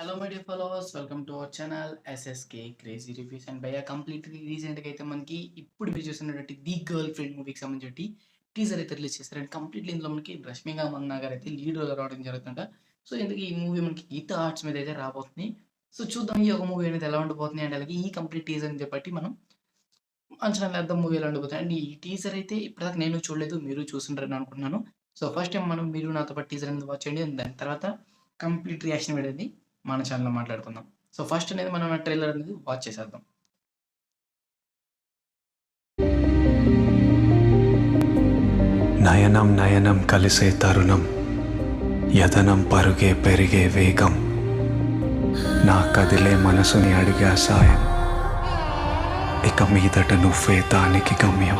Hello my dear followers welcome to our channel SSK crazy reviews and భయ complete రీసెంట్గా అయితే మనకి ఇప్పుడు మీరు చూసినటువంటి ది గర్ల్ ఫ్రెండ్ మూవీకి సంబంధించి టీజర్ అయితే రిలీజ్ చేశారు అండ్ కంప్లీట్లీ ఇందులో మనకి రష్మిగా మన్నా గారు అయితే లీడ్ రోల్ రావడం జరుగుతుంట సో ఇందుకు ఈ మూవీ మనకి గీత ఆర్ట్స్ మీద అయితే రాబోతుంది? సో చూద్దాం ఈ ఒక మూవీ అనేది ఎలా ఉండబోతుంది అండ్ అలాగే ఈ కంప్లీట్ టీజర్ అని చెప్పి మనం అంచనా అర్థం మూవీ ఎలా ఉండబోతుంది. అండ్ ఈ టీజర్ అయితే ఇప్పటిదాకా నేను చూడలేదు మీరు చూసింటారని అనుకుంటున్నాను. సో ఫస్ట్ టైం మనం మీరు నాతో పాటు టీజర్ అనేది వాచ్ చేయండి. దాని తర్వాత కంప్లీట్ రియాక్షన్ అనేది మన ఛానల్లో మాట్లాడుకుందాం. సో ఫస్ట్ అనేది మనం ట్రైలర్ అనేది వాచ్ చేసేద్దాం. నయనం నయనం కలిసే తరుణం. యతనం పరుగే పెరిగే వేగం. నా కదిలే మనసుని అడిగా సాయం ఇక మీదట నువ్వే దానికి గమ్యం.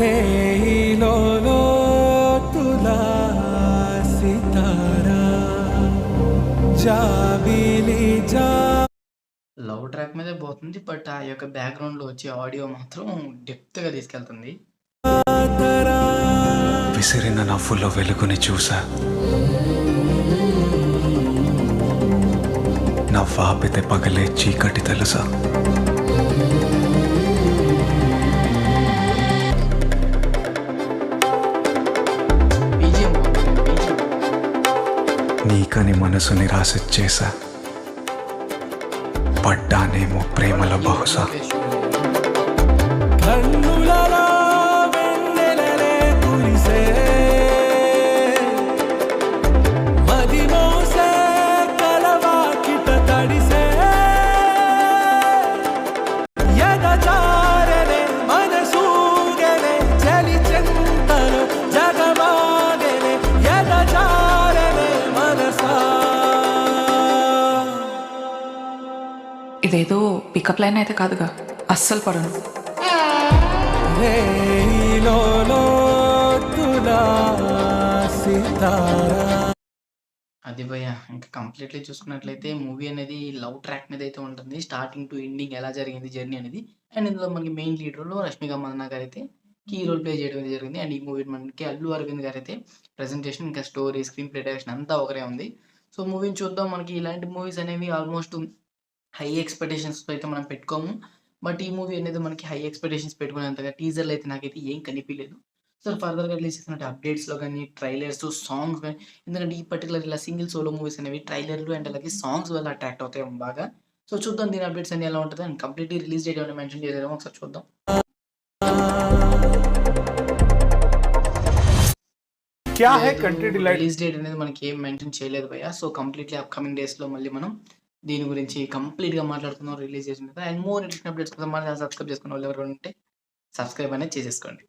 రేయిలో లోతులా లవ్ ట్రాక్ మీదే పోతుంది బట్ ఆ యొక్క బ్యాక్గ్రౌండ్లో వచ్చే ఆడియో మాత్రం డెప్త్గా తీసుకెళ్తుంది. తరా విసిరిన నవ్వులో వెలుగుని చూసా. నవ్వాపితే పగలే చీకటి తెలుసా. నీకని మనసుని రాసిచ్చేసా పడ్డానేమో ప్రేమలో బహుశా. ఇదేదో పికప్ లైన్ అయితే కాదుగా. అస్సలు పడను. అది భయ ఇంకా కంప్లీట్లీ చూసుకున్నట్లయితే మూవీ అనేది లవ్ ట్రాక్ మీద అయితే ఉంటుంది. స్టార్టింగ్ టు ఎండింగ్ ఎలా జరిగింది జర్నీ అనేది. అండ్ ఇందులో మనకి మెయిన్ లీడర్లో రష్మిక మందన్న గారు అయితే కీ రోల్ ప్లే చేయడం జరిగింది. అండ్ ఈ మూవీ మనకి అల్లు అరవింద్ గారు అయితే ప్రజెంటేషన్ ఇంకా స్టోరీ స్క్రీన్ ప్లే డైరెక్షన్ అంతా ఒకరే ఉంది. సో మూవీని చూద్దాం. మనకి ఇలాంటి మూవీస్ అనేవి ఆల్మోస్ట్ హై ఎక్స్పెక్టేషన్స్తో అయితే మనం పెట్టుకోము. బట్ ఈ మూవీ అనేది మనకి హై ఎక్స్పెక్టేషన్స్ పెట్టుకునేంతగా టీజర్లు అయితే నాకైతే ఏం కనిపించలేదు సో ఫర్దర్గా రిలీజ్ చేసినట్టు అప్డేట్స్లో కానీ ట్రైలర్స్ సాంగ్స్ కానీ ఎందుకంటే ఈ పర్టికులర్ ఇలా సింగిల్ సోలో మూవీస్ అనేవి ట్రైలర్లు అండ్ అలాగే సాంగ్స్ వల్ల అట్రాక్ట్ అవుతాయి బాగా. సో చూద్దాం దీని అప్డేట్స్ అన్ని ఎలా ఉంటుంది అండ్ కంప్లీట్లీ రిలీజ్ డేట్ ఏమైనా మెన్షన్ చేయలేదు ఒకసారి చూద్దాం. రిలీజ్ డేట్ అనేది మనకి ఏం మెన్షన్ చేయలేదు భయ్యా. సో కంప్లీట్లీ అప్కమింగ్ డేస్లో మళ్ళీ మనం దీని గురించి కంప్లీట్గా మాట్లాడుతున్నాం రిలీజ్ చేసిన అండ్ మోర్ ఇంట్రెస్ట్ అప్డేట్స్ కోసం మన సబ్స్క్రైబ్ చేసుకున్న వాళ్ళు ఎవరు ఉంటే సబ్స్క్రైబ్ అనేది చేసేసుకోండి.